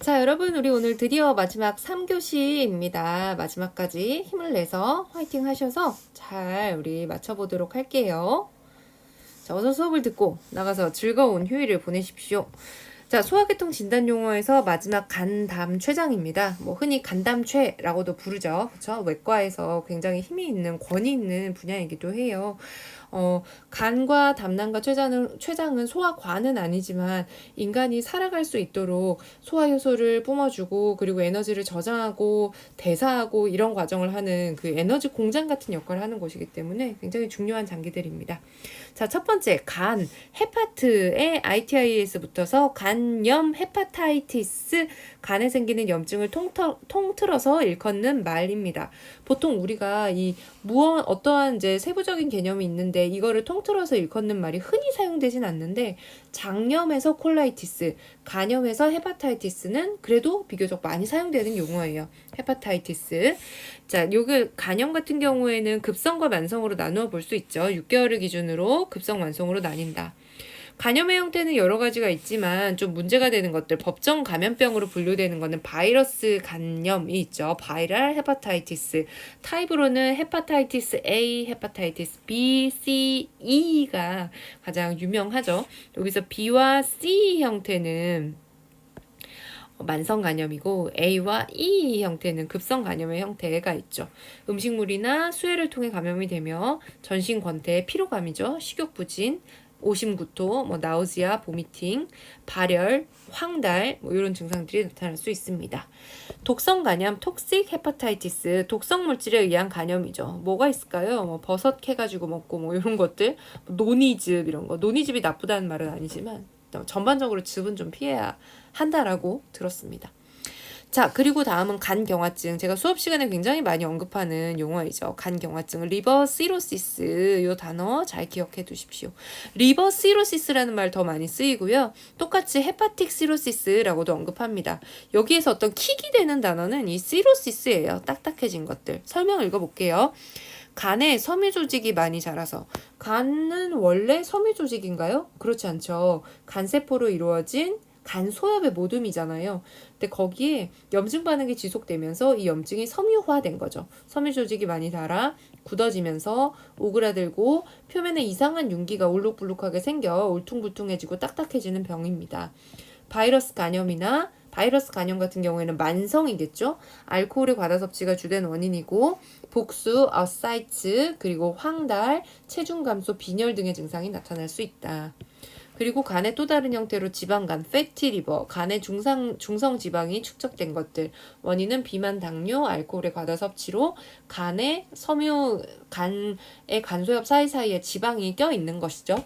자, 여러분, 우리 오늘 드디어 마지막 3교시입니다. 마지막까지 힘을 내서 화이팅 하셔서 잘 우리 맞춰보도록 할게요. 자, 어서 수업을 듣고 나가서 즐거운 휴일을 보내십시오. 자, 소화계통 진단 용어에서 마지막 간담 췌장입니다. 뭐 흔히 간담췌라고도 부르죠. 그렇죠? 외과에서 굉장히 힘이 있는 권위 있는 분야이기도 해요. 어, 간과 담낭과 췌장은, 췌장은 소화관은 아니지만 인간이 살아갈 수 있도록 소화효소를 뿜어주고 그리고 에너지를 저장하고 대사하고 이런 과정을 하는 그 에너지 공장 같은 역할을 하는 곳이기 때문에 굉장히 중요한 장기들입니다. 자, 첫 번째, 간, 헤파트의 ITIS 붙어서 간염 헤파타이티스, 간에 생기는 염증을 통터, 통틀어서 일컫는 말입니다. 보통 우리가 이 무언, 어떠한 이제 세부적인 개념이 있는데 이거를 통틀어서 일컫는 말이 흔히 사용되진 않는데 장염에서 콜라이티스, 간염에서 헤파타이티스는 그래도 비교적 많이 사용되는 용어예요. 헤파타이티스. 자, 요게 간염 같은 경우에는 급성과 만성으로 나누어 볼 수 있죠. 6개월을 기준으로 급성, 만성으로 나뉜다. 간염의 형태는 여러 가지가 있지만 좀 문제가 되는 것들 법정 감염병으로 분류되는 거는 바이러스 간염이 있죠. 바이럴 헤파타이티스. 타입으로는 헤파타이티스 A, 헤파타이티스 B, C, E가 가장 유명하죠. 여기서 B와 C 형태는 만성 간염이고 A와 E 형태는 급성 간염의 형태가 있죠. 음식물이나 수해를 통해 감염이 되며 전신 권태, 피로감이죠. 식욕 부진, 오심구토, 뭐 나우지아, 보미팅, 발열, 황달 뭐 이런 증상들이 나타날 수 있습니다. 독성 간염, 톡식 헤파타이티스, 독성 물질에 의한 간염이죠. 뭐가 있을까요? 뭐 버섯 캐 가지고 먹고 뭐 이런 것들, 노니즙 이런 거. 노니즙이 나쁘다는 말은 아니지만 전반적으로 즙은 좀 피해야 한다라고 들었습니다. 자, 그리고 다음은 간경화증. 제가 수업 시간에 굉장히 많이 언급하는 용어이죠. 간경화증. 리버 시로시스. 요 단어 잘 기억해 두십시오. 리버 시로시스라는 말 더 많이 쓰이고요. 똑같이 헤파틱 시로시스라고도 언급합니다. 여기에서 어떤 킥이 되는 단어는 이 시로시스예요. 딱딱해진 것들. 설명 읽어 볼게요. 간에 섬유 조직이 많이 자라서 간은 원래 섬유 조직인가요? 그렇지 않죠. 간세포로 이루어진 간 소엽의 모둠이잖아요. 근데 거기에 염증 반응이 지속되면서 이 염증이 섬유화된 거죠. 섬유 조직이 많이 달아 굳어지면서 오그라들고 표면에 이상한 윤기가 울룩불룩하게 생겨 울퉁불퉁해지고 딱딱해지는 병입니다. 바이러스 간염이나 바이러스 간염 같은 경우에는 만성이겠죠. 알코올의 과다 섭취가 주된 원인이고 복수, 어사이츠, 그리고 황달, 체중 감소, 빈혈 등의 증상이 나타날 수 있다. 그리고 간의 또 다른 형태로 지방간, 패티 리버, 간의 중상, 중성 지방이 축적된 것들. 원인은 비만, 당뇨, 알코올의 과다 섭취로 간의 섬유, 간의 간소엽 사이사이에 지방이 껴 있는 것이죠.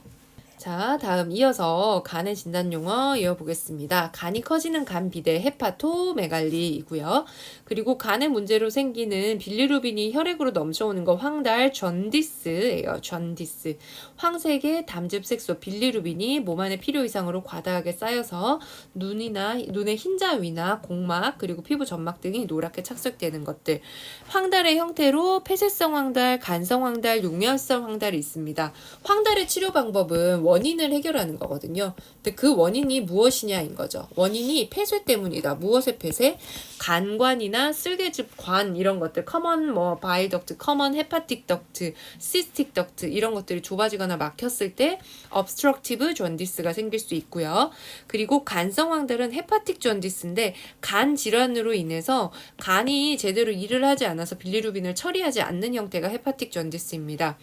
자, 다음 이어서 간의 진단 용어 이어보겠습니다. 간이 커지는 간 비대 헤파토메갈리이고요. 그리고 간의 문제로 생기는 빌리루빈이 혈액으로 넘쳐오는 거 황달 전디스예요. 전디스. 황색의 담즙 색소 빌리루빈이 몸 안에 필요 이상으로 과다하게 쌓여서 눈이나 눈의 흰자 위나 공막 그리고 피부 점막 등이 노랗게 착색되는 것들. 황달의 형태로 폐쇄성 황달, 간성 황달, 용혈성 황달이 있습니다. 황달의 치료 방법은 원인을 해결하는 거거든요. 근데 그 원인이 무엇이냐인 거죠. 원인이 폐쇄 때문이다. 무엇의 폐쇄? 간관이나 쓸개즙 관 이런 것들 커먼 뭐 바일 덕트, 커먼 헤파틱 덕트, 시스틱 덕트 이런 것들이 좁아지거나 막혔을 때 obstructive jaundice가 생길 수 있고요. 그리고 간성 황달은 헤파틱 jaundice인데 간 질환으로 인해서 간이 제대로 일을 하지 않아서 빌리루빈을 처리하지 않는 형태가 헤파틱 jaundice입니다.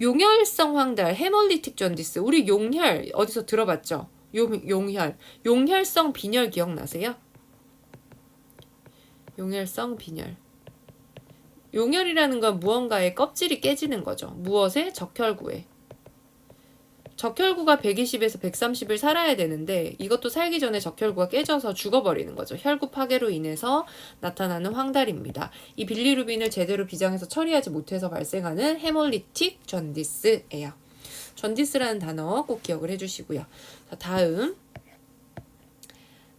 용혈성 황달, 헤몰리틱 전디스. 우리 용혈 어디서 들어봤죠? 용, 용혈. 용혈성 빈혈 기억나세요? 용혈성 빈혈. 용혈이라는 건 무언가의 껍질이 깨지는 거죠. 무엇에? 적혈구에. 적혈구가 120에서 130을 살아야 되는데 이것도 살기 전에 적혈구가 깨져서 죽어버리는 거죠. 혈구 파괴로 인해서 나타나는 황달입니다. 이 빌리루빈을 제대로 비장해서 처리하지 못해서 발생하는 헤몰리틱 전디스예요. 전디스라는 단어 꼭 기억을 해주시고요. 자, 다음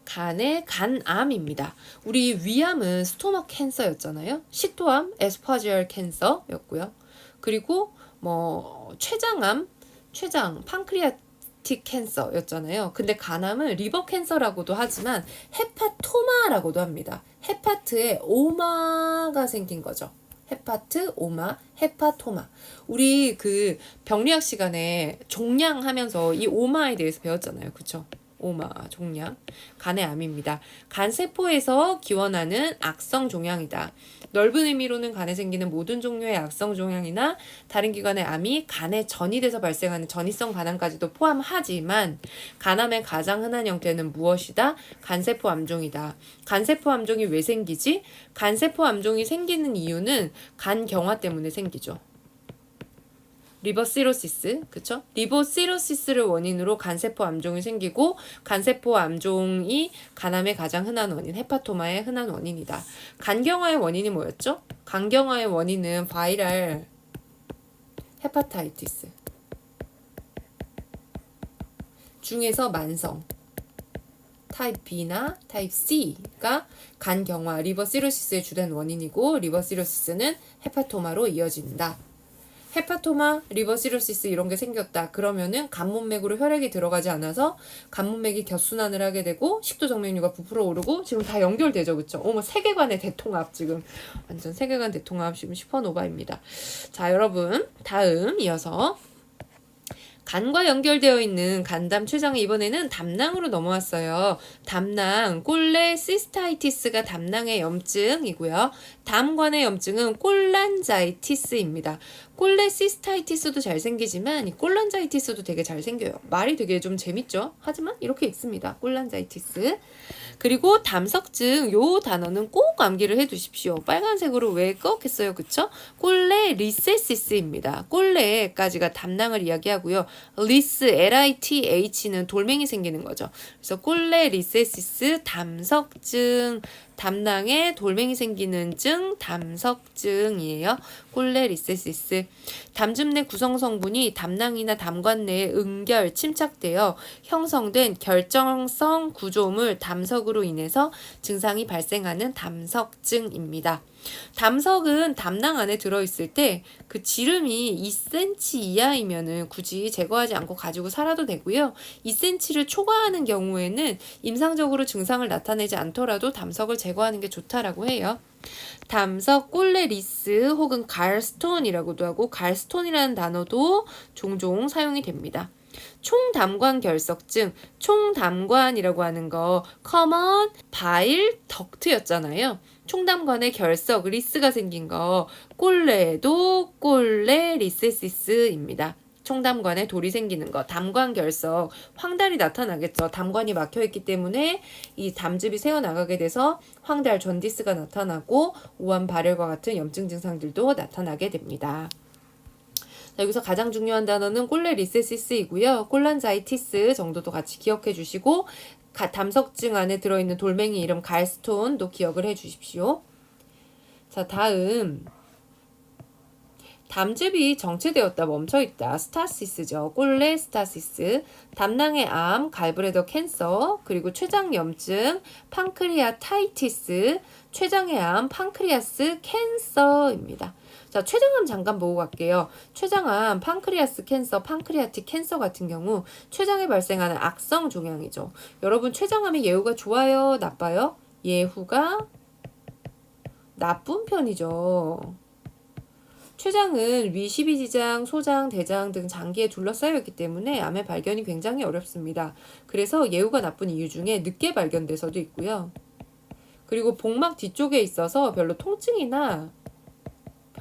간의 간암입니다. 우리 위암은 스토머 캔서였잖아요. 식도암, 에스파지얼 캔서였고요. 그리고 뭐 췌장암 췌장, 판크리아 팬크리아틱 캔서였잖아요. 근데 간암은 리버 캔서라고도 하지만 헤파토마라고도 합니다. 헤파트에 오마가 생긴 거죠. 헤파트, 오마, 헤파토마. 우리 그 병리학 시간에 종양 하면서 이 오마에 대해서 배웠잖아요. 그쵸? 오마, 종양. 간의 암입니다. 간 세포에서 기원하는 악성 종양이다. 넓은 의미로는 간에 생기는 모든 종류의 악성 종양이나 다른 기관의 암이 간에 전이돼서 발생하는 전이성 간암까지도 포함하지만 간암의 가장 흔한 형태는 무엇이다? 간세포 암종이다. 간세포 암종이 왜 생기지? 간세포 암종이 생기는 이유는 간 경화 때문에 생기죠. 리버시로시스, 그쵸? 리버시로시스를 원인으로 간세포 암종이 생기고 간세포 암종이 간암의 가장 흔한 원인, 헤파토마의 흔한 원인이다. 간경화의 원인이 뭐였죠? 간경화의 원인은 바이럴 헤파타이티스 중에서 만성 타입 B나 타입 C가 간경화 리버시로시스의 주된 원인이고 리버시로시스는 헤파토마로 이어진다. 헤파토마, 리버시로시스 이런 게 생겼다. 그러면은 간문맥으로 혈액이 들어가지 않아서 간문맥이 겹순환을 하게 되고 식도 정맥류가 부풀어 오르고 지금 다 연결되죠. 그쵸? 어머 세계관의 대통합 지금 완전 세계관 대통합 지금 슈퍼노바입니다. 자, 여러분 다음 이어서 간과 연결되어 있는 간담 췌장에 이번에는 담낭으로 넘어왔어요. 담낭, 꼴레 시스타이티스가 담낭의 염증이고요. 담관의 염증은 꼴란자이티스입니다. 꼴레시스타이티스도 잘 생기지만 이 꼴란자이티스도 되게 잘 생겨요. 말이 되게 좀 재밌죠? 하지만 이렇게 있습니다. 꼴란자이티스. 그리고 담석증 요 단어는 꼭 암기를 해 두십시오. 빨간색으로 왜 꺽했어요? 그쵸? 꼴레 리세시스입니다. 꼴레까지가 담낭을 이야기하고요. 리스 L-I-T-H는 돌멩이 생기는 거죠. 그래서 꼴레 리세시스 담석증 담낭에 돌멩이 생기는 증 담석증이에요. 꼴레 리세시스. 담즙 내 구성 성분이 담낭이나 담관 내에 응결 침착되어 형성된 결정성 구조물 담석으로 인해서 증상이 발생하는 담석증입니다. 담석은 담낭 안에 들어있을 때 그 지름이 2cm 이하이면은 굳이 제거하지 않고 가지고 살아도 되고요. 2cm를 초과하는 경우에는 임상적으로 증상을 나타내지 않더라도 담석을 제거하는 게 좋다라고 해요. 담석 꼴레리스 혹은 갈스톤이라고도 하고 갈스톤이라는 단어도 종종 사용이 됩니다. 총담관 결석증, 총담관이라고 하는 거 커먼 바일 덕트였잖아요. 총담관에 결석, 리스가 생긴 거 꼴레도 꼴레 리세시스입니다. 총담관에 돌이 생기는 거, 담관 결석, 황달이 나타나겠죠. 담관이 막혀 있기 때문에 이 담즙이 새어 나가게 돼서 황달 전디스가 나타나고 오한 발열과 같은 염증 증상들도 나타나게 됩니다. 자, 여기서 가장 중요한 단어는 꼴레 리세시스이고요. 꼴란자이티스 정도도 같이 기억해 주시고 가, 담석증 안에 들어있는 돌멩이 이름 갈스톤도 기억을 해 주십시오. 자, 다음. 담즙이 정체되었다 멈춰있다. 스타시스죠. 꼴레 스타시스. 담낭의 암 갈브레더 캔서 그리고 췌장염증 팡크리아 타이티스 췌장의 암 팡크리아스 캔서입니다 자 췌장암 잠깐 보고 갈게요. 췌장암 팡크리아스 캔서 팡크리아틱 캔서 같은 경우 췌장에 발생하는 악성 종양이죠. 여러분 췌장암의 예후가 좋아요? 나빠요? 예후가 나쁜 편이죠. 췌장은 위 12지장, 소장, 대장 등 장기에 둘러싸여 있기 때문에 암의 발견이 굉장히 어렵습니다. 그래서 예후가 나쁜 이유 중에 늦게 발견돼서도 있고요. 그리고 복막 뒤쪽에 있어서 별로 통증이나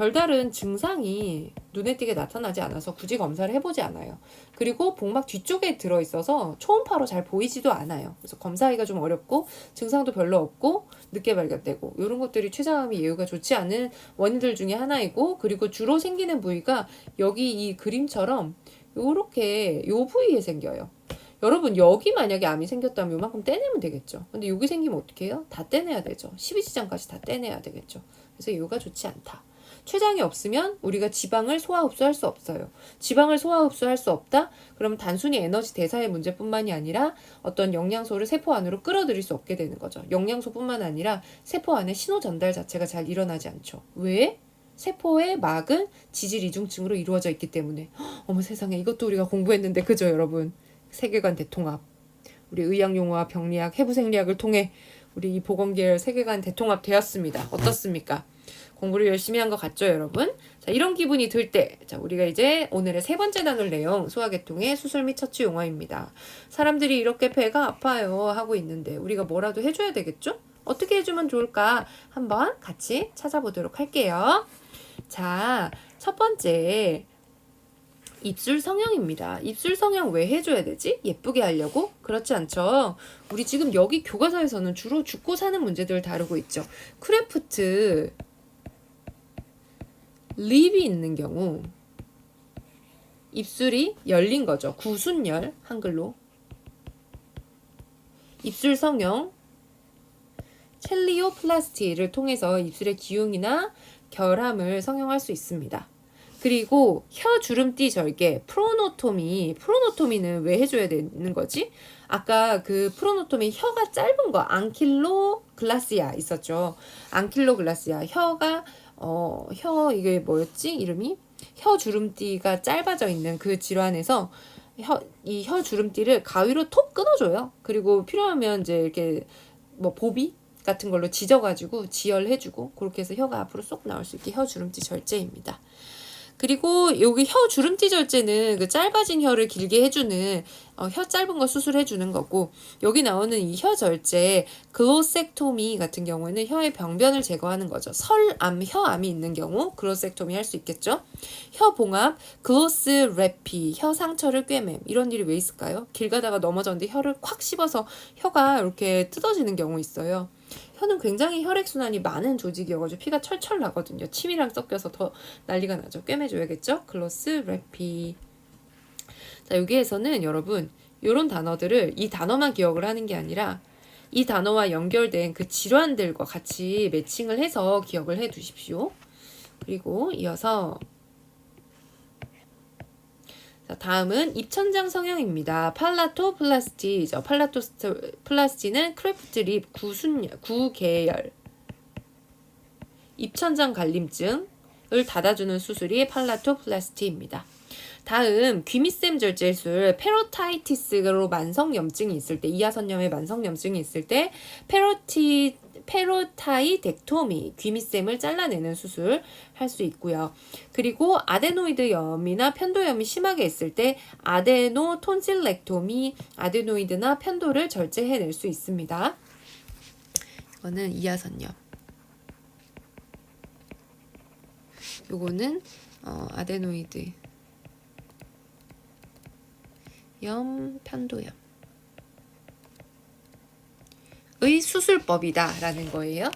별다른 증상이 눈에 띄게 나타나지 않아서 굳이 검사를 해보지 않아요. 그리고 복막 뒤쪽에 들어있어서 초음파로 잘 보이지도 않아요. 그래서 검사하기가 좀 어렵고 증상도 별로 없고 늦게 발견되고 이런 것들이 췌장암이 예후가 좋지 않은 원인들 중에 하나이고 그리고 주로 생기는 부위가 여기 이 그림처럼 요렇게 요 부위에 생겨요. 여러분 여기 만약에 암이 생겼다면 요만큼 떼내면 되겠죠. 근데 여기 생기면 어떻게 해요? 다 떼내야 되죠. 12지장까지 다 떼내야 되겠죠. 그래서 예후가 좋지 않다. 췌장이 없으면 우리가 지방을 소화 흡수할 수 없어요. 지방을 소화 흡수할 수 없다? 그러면 단순히 에너지 대사의 문제뿐만이 아니라 어떤 영양소를 세포 안으로 끌어들일 수 없게 되는 거죠. 영양소뿐만 아니라 세포 안에 신호 전달 자체가 잘 일어나지 않죠. 왜? 세포의 막은 지질 이중증으로 이루어져 있기 때문에 어머 세상에 이것도 우리가 공부했는데 그죠 여러분 세계관 대통합. 우리 의학 용어와 병리학, 해부 생리학을 통해 우리 이 보건계열 세계관 대통합 되었습니다. 어떻습니까? 공부를 열심히 한 것 같죠, 여러분? 자, 이런 기분이 들 때, 자, 우리가 이제 오늘의 세 번째 나눌 내용, 소화계통의 수술 및 처치 용어입니다. 사람들이 이렇게 배가 아파요 하고 있는데, 우리가 뭐라도 해줘야 되겠죠? 어떻게 해주면 좋을까? 한번 같이 찾아보도록 할게요. 자, 첫 번째, 입술 성형입니다. 입술 성형 왜 해줘야 되지? 예쁘게 하려고? 그렇지 않죠. 우리 지금 여기 교과서에서는 주로 죽고 사는 문제들을 다루고 있죠. 크래프트, 립이 있는 경우 입술이 열린 거죠. 구순열 한글로 입술 성형 첼리오플라스티를 통해서 입술의 기흉이나 결함을 성형할 수 있습니다. 그리고 혀 주름띠 절개 프로노토미 프로노토미는 왜 해줘야 되는 거지? 아까 그 프로노토미 혀가 짧은 거 앙킬로 글라시아 있었죠. 앙킬로 글라시아 혀가 어, 혀, 이게 뭐였지? 이름이? 혀 주름띠가 짧아져 있는 그 질환에서 혀, 이 혀 주름띠를 가위로 톡 끊어줘요. 그리고 필요하면 이제 이렇게 뭐 보비 같은 걸로 지져가지고 지혈해주고 그렇게 해서 혀가 앞으로 쏙 나올 수 있게 혀 주름띠 절제입니다. 그리고 여기 혀 주름띠 절제는 그 짧아진 혀를 길게 해주는 어, 혀 짧은 거 수술해주는 거고 여기 나오는 이 혀 절제 글로섹토미 같은 경우에는 혀의 병변을 제거하는 거죠. 설암, 혀암이 있는 경우 글로섹토미 할 수 있겠죠. 혀 봉합, 글로스 래피, 혀 상처를 꿰맴 이런 일이 왜 있을까요? 길 가다가 넘어졌는데 혀를 콱 씹어서 혀가 이렇게 뜯어지는 경우 있어요. 혀는 굉장히 혈액순환이 많은 조직이어가지고 피가 철철 나거든요. 침이랑 섞여서 더 난리가 나죠. 꿰매줘야겠죠? 글로스 래피. 자, 여기에서는 여러분, 이런 단어들을 이 단어만 기억을 하는 게 아니라 이 단어와 연결된 그 질환들과 같이 매칭을 해서 기억을 해 두십시오. 그리고 이어서 자, 다음은 입천장 성형입니다. 팔라토 플라스티죠. 팔라토 플라스티는 크래프트 립 구순 구계열 입천장 갈림증을 닫아주는 수술이 팔라토 플라스티입니다. 다음 귀밑샘 절제술 페로타이티스로 만성 염증이 있을 때 이하선염의 만성 염증이 있을 때 페로티 페로타이덱토미 귀밑샘을 잘라내는 수술 할 수 있고요. 그리고 아데노이드 염이나 편도염이 심하게 있을 때 아데노 톤실렉토미 아데노이드나 편도를 절제해낼 수 있습니다. 이거는 이하선염. 요거는 어, 아데노이드 염 편도염. 의 수술법이다라는 거예요.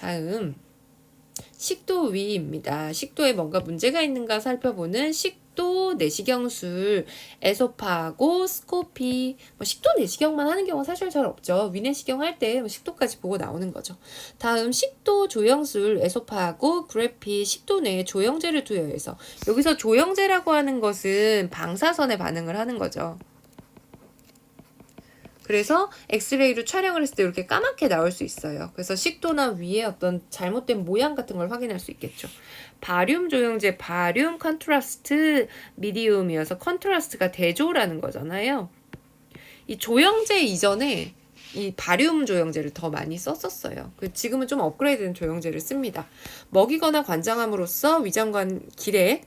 다음 식도 위입니다. 식도에 뭔가 문제가 있는가 살펴보는 식도 내시경술, 에소파고, 스코피, 뭐 식도 내시경만 하는 경우 사실 잘 없죠. 위내시경 할때 뭐 식도까지 보고 나오는 거죠. 다음 식도 조영술, 에소파고, 그래피, 식도 내에 조영제를 투여해서 여기서 조영제라고 하는 것은 방사선에 반응을 하는 거죠. 그래서 엑스레이로 촬영을 했을 때 이렇게 까맣게 나올 수 있어요. 그래서 식도나 위에 어떤 잘못된 모양 같은 걸 확인할 수 있겠죠. 바륨 조영제, 바륨 컨트라스트 미디움이어서 컨트라스트가 대조라는 거잖아요. 이 조영제 이전에 이 바륨 조영제를 더 많이 썼었어요. 그 지금은 좀 업그레이드된 조영제를 씁니다. 먹이거나 관장함으로써 위장관 길에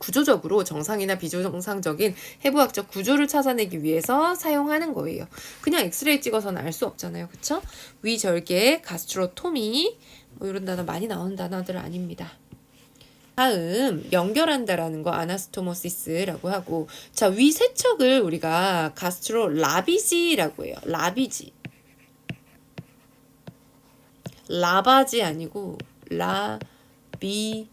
구조적으로 정상이나 비정상적인 해부학적 구조를 찾아내기 위해서 사용하는 거예요. 그냥 엑스레이 찍어서는 알 수 없잖아요. 그쵸? 위절개, 가스트로토미 뭐 이런 단어 많이 나오는 단어들 아닙니다. 다음 연결한다라는 거 아나스토모시스라고 하고 자 위 세척을 우리가 가스트로 라비지라고 해요. 라비지 라바지 아니고 라비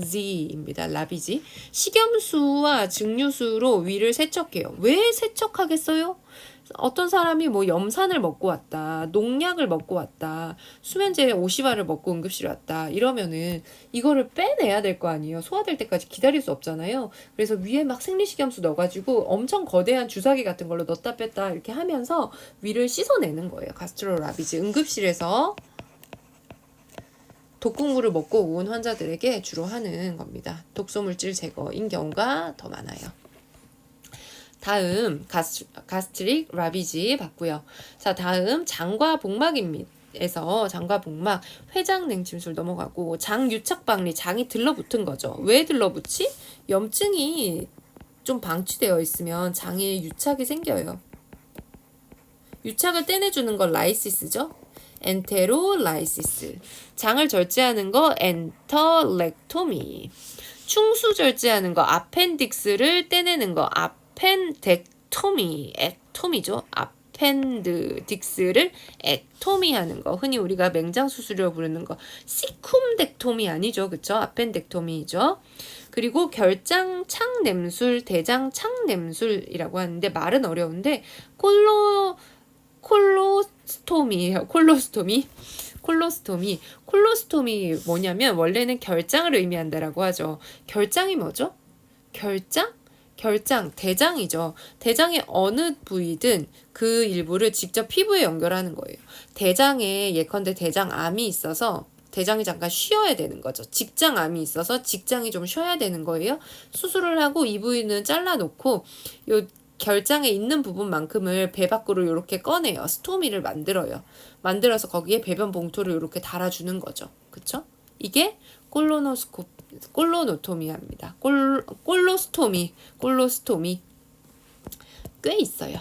Z입니다. 라비지. 식염수와 증류수로 위를 세척해요. 왜 세척하겠어요? 어떤 사람이 뭐 염산을 먹고 왔다, 농약을 먹고 왔다, 수면제 오시바를 먹고 응급실에 왔다, 이러면은 이거를 빼내야 될 거 아니에요. 소화될 때까지 기다릴 수 없잖아요. 그래서 위에 막 생리식염수 넣어가지고 엄청 거대한 주사기 같은 걸로 넣었다 뺐다 이렇게 하면서 위를 씻어내는 거예요. 가스트로 라비지. 응급실에서 독극물을 먹고 온 환자들에게 주로 하는 겁니다. 독소물질 제거인 경우가 더 많아요. 다음 가스, 가스트릭 라비지 봤고요. 자, 다음 장과 복막입니다. 에서 장과 복막, 회장 냉침술 넘어가고 장 유착박리 장이 들러붙은 거죠. 왜 들러붙지? 염증이 좀 방치되어 있으면 장에 유착이 생겨요. 유착을 떼내주는 건 라이시스죠. 엔테로라이시스. 장을 절제하는 거 엔터렉토미. 충수 절제하는 거 아펜딕스를 떼내는 거 아펜덱토미. 액토미죠. 아펜드딕스를 액토미 하는 거. 흔히 우리가 맹장 수술이라고 부르는 거 시쿰덱토미 아니죠. 그쵸? 아펜덱토미죠. 그리고 결장 창냄술, 대장 창냄술이라고 하는데 말은 어려운데 콜로 콜로스토미예요. 콜로스토미. 콜로스토미. 콜로스토미 뭐냐면 원래는 결장을 의미한다라고 하죠. 결장이 뭐죠? 결장? 결장, 대장이죠. 대장의 어느 부위든 그 일부를 직접 피부에 연결하는 거예요. 대장에 예컨대 대장암이 있어서 대장이 잠깐 쉬어야 되는 거죠. 직장암이 있어서 직장이 좀 쉬어야 되는 거예요. 수술을 하고 이 부위는 잘라놓고 요 결장에 있는 부분만큼을 배 밖으로 이렇게 꺼내요. 스토미를 만들어요. 만들어서 거기에 배변 봉투를 이렇게 달아주는 거죠. 그쵸? 이게 꼴로노스코 꼴로노토미합니다. 꼴 꼴로스토미 꼴로스토미 꽤 있어요.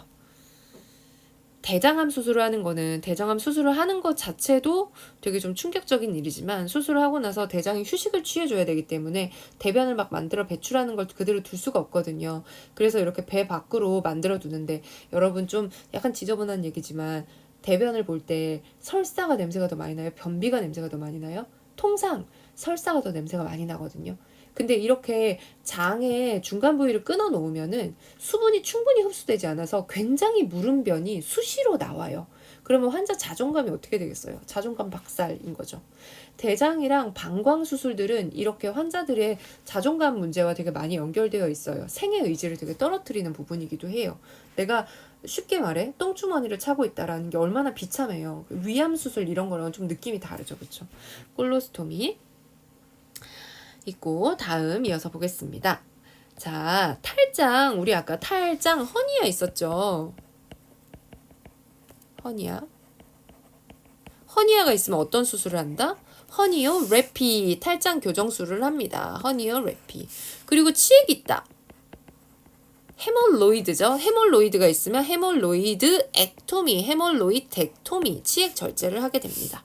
대장암 수술을 하는 거는 대장암 수술을 하는 것 자체도 되게 좀 충격적인 일이지만 수술을 하고 나서 대장이 휴식을 취해줘야 되기 때문에 대변을 막 만들어 배출하는 걸 그대로 둘 수가 없거든요. 그래서 이렇게 배 밖으로 만들어 두는데 여러분 좀 약간 지저분한 얘기지만 대변을 볼 때 설사가 냄새가 더 많이 나요? 변비가 냄새가 더 많이 나요? 통상 설사가 더 냄새가 많이 나거든요. 근데 이렇게 장의 중간 부위를 끊어 놓으면은 수분이 충분히 흡수되지 않아서 굉장히 무른 변이 수시로 나와요. 그러면 환자 자존감이 어떻게 되겠어요? 자존감 박살인 거죠. 대장이랑 방광 수술들은 이렇게 환자들의 자존감 문제와 되게 많이 연결되어 있어요. 생애 의지를 되게 떨어뜨리는 부분이기도 해요. 내가 쉽게 말해 똥주머니를 차고 있다라는 게 얼마나 비참해요. 위암 수술 이런 거랑 좀 느낌이 다르죠, 그렇죠? 콜로스토미 있고 다음 이어서 보겠습니다. 자, 탈장 우리 아까 탈장 허니아 있었죠. 허니아. 허니아가 있으면 어떤 수술을 한다? 허니어 레피 탈장 교정술을 합니다. 허니어 레피. 그리고 치액 있다. 헤몰로이드죠. 헤몰로이드가 있으면 헤몰로이드 액토미, 헤몰로이덱토미, 치액 절제를 하게 됩니다.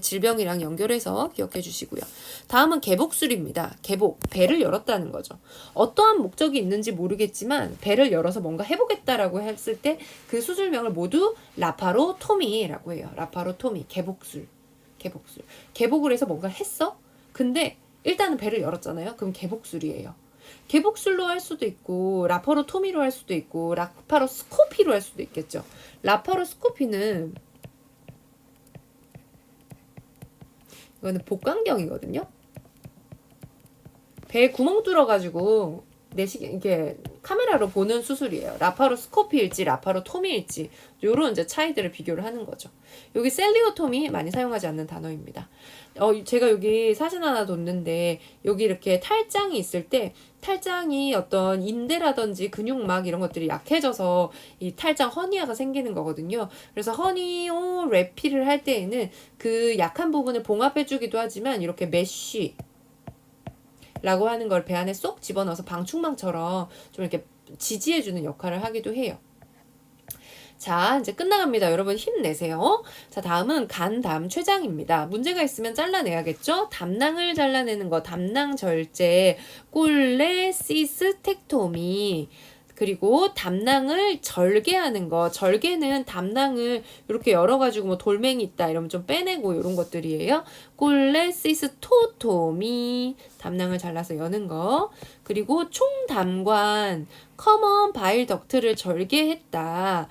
질병이랑 연결해서 기억해 주시고요. 다음은 개복술입니다. 개복, 배를 열었다는 거죠. 어떠한 목적이 있는지 모르겠지만 배를 열어서 뭔가 해보겠다라고 했을 때 그 수술명을 모두 라파로토미라고 해요. 라파로토미, 개복술, 개복술. 개복을 해서 뭔가 했어? 근데 일단은 배를 열었잖아요. 그럼 개복술이에요. 개복술로 할 수도 있고 라파로토미로 할 수도 있고 라파로스코피로 할 수도 있겠죠. 라파로스코피는 이거는 복강경이거든요. 배에 구멍 뚫어가지고 내시 이게 카메라로 보는 수술이에요. 라파로스코피일지 라파로토미일지 요런 이제 차이들을 비교를 하는 거죠. 여기 셀리오토미 많이 사용하지 않는 단어입니다. 어 제가 여기 사진 하나 뒀는데 여기 이렇게 탈장이 있을 때 탈장이 어떤 인대라든지 근육막 이런 것들이 약해져서 이 탈장 허니아가 생기는 거거든요. 그래서 허니오 레피를 할 때에는 그 약한 부분을 봉합해주기도 하지만 이렇게 메쉬 라고 하는 걸 배 안에 쏙 집어넣어서 방충망처럼 좀 이렇게 지지해주는 역할을 하기도 해요. 자, 이제 끝나갑니다. 여러분 힘내세요. 자, 다음은 간, 담, 췌장입니다. 문제가 있으면 잘라내야겠죠? 담낭을 잘라내는 거, 담낭 절제, 꼴레, 시스텍토미. 그리고 담낭을 절개하는 거. 절개는 담낭을 이렇게 열어가지고 뭐 돌멩이 있다 이러면 좀 빼내고 이런 것들이에요. 콜레시스토토미. 담낭을 잘라서 여는 거. 그리고 총담관. 커먼 바일 덕트를 절개했다.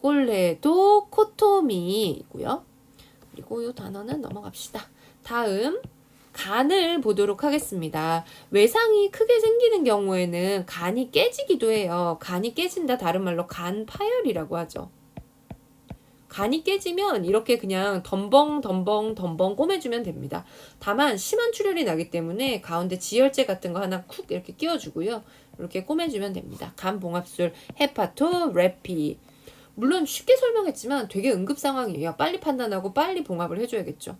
꼴레도 코토미이고요. 그리고 이 단어는 넘어갑시다. 다음 간을 보도록 하겠습니다. 외상이 크게 생기는 경우에는 간이 깨지기도 해요. 간이 깨진다 다른 말로 간 파열이라고 하죠. 간이 깨지면 이렇게 그냥 덤벙 덤벙 덤벙 꼬매주면 됩니다. 다만 심한 출혈이 나기 때문에 가운데 지혈제 같은 거 하나 쿡 이렇게 끼워주고요. 이렇게 꼬매주면 됩니다. 간 봉합술 헤파토 레피 물론 쉽게 설명했지만 되게 응급 상황이에요. 빨리 판단하고 빨리 봉합을 해줘야겠죠.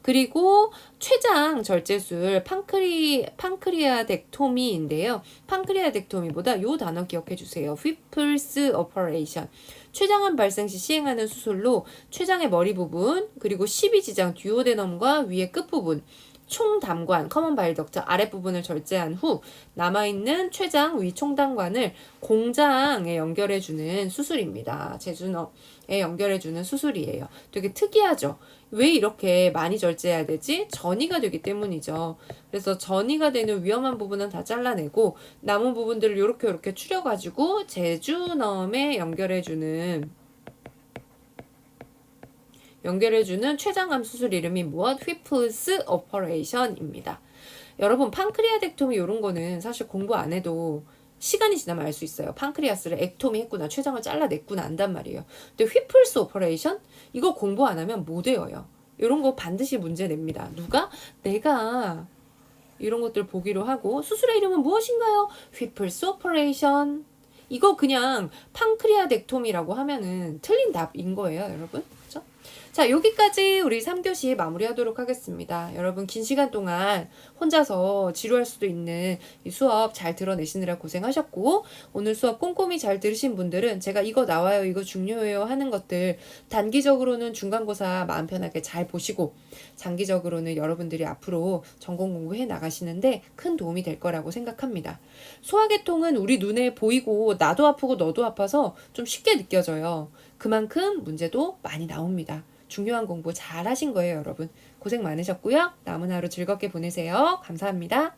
그리고 췌장 절제술 팡크리 팡크리아덱토미인데요. 팡크리아덱토미보다 요 단어 기억해 주세요. 휘플스 오퍼레이션. 췌장암 발생 시 시행하는 수술로 췌장의 머리 부분 그리고 12지장 듀오데넘과 위의 끝 부분 총담관 커먼 바일덕트 아랫부분을 절제한 후 남아있는 췌장 위 총담관을 공장에 연결해주는 수술입니다. 제준어에 연결해주는 수술이에요. 되게 특이하죠. 왜 이렇게 많이 절제해야 되지? 전이가 되기 때문이죠. 그래서 전이가 되는 위험한 부분은 다 잘라내고 남은 부분들을 이렇게 이렇게 추려가지고 제준엄에 연결해주는 연결해주는 췌장암 수술 이름이 무엇? 휘플스 오퍼레이션입니다. 여러분 팡크리아덱토미 이런 거는 사실 공부 안 해도 시간이 지나면 알 수 있어요. 팡크리아스를 액토미 했구나, 췌장을 잘라냈구나 안단 말이에요. 근데 휘플스 오퍼레이션 이거 공부 안 하면 못 외워요. 이런 거 반드시 문제 냅니다. 누가? 내가 이런 것들 보기로 하고 수술의 이름은 무엇인가요? 휘플스 오퍼레이션. 이거 그냥 팡크리아덱토미라고 하면은 틀린 답인 거예요, 여러분. 자, 여기까지 우리 3교시 마무리하도록 하겠습니다. 여러분 긴 시간 동안 혼자서 지루할 수도 있는 이 수업 잘 들어내시느라 고생하셨고 오늘 수업 꼼꼼히 잘 들으신 분들은 제가 이거 나와요, 이거 중요해요 하는 것들 단기적으로는 중간고사 마음 편하게 잘 보시고 장기적으로는 여러분들이 앞으로 전공 공부해 나가시는데 큰 도움이 될 거라고 생각합니다. 소화계통은 우리 눈에 보이고 나도 아프고 너도 아파서 좀 쉽게 느껴져요. 그만큼 문제도 많이 나옵니다. 중요한 공부 잘 하신 거예요, 여러분. 고생 많으셨고요. 남은 하루 즐겁게 보내세요. 감사합니다.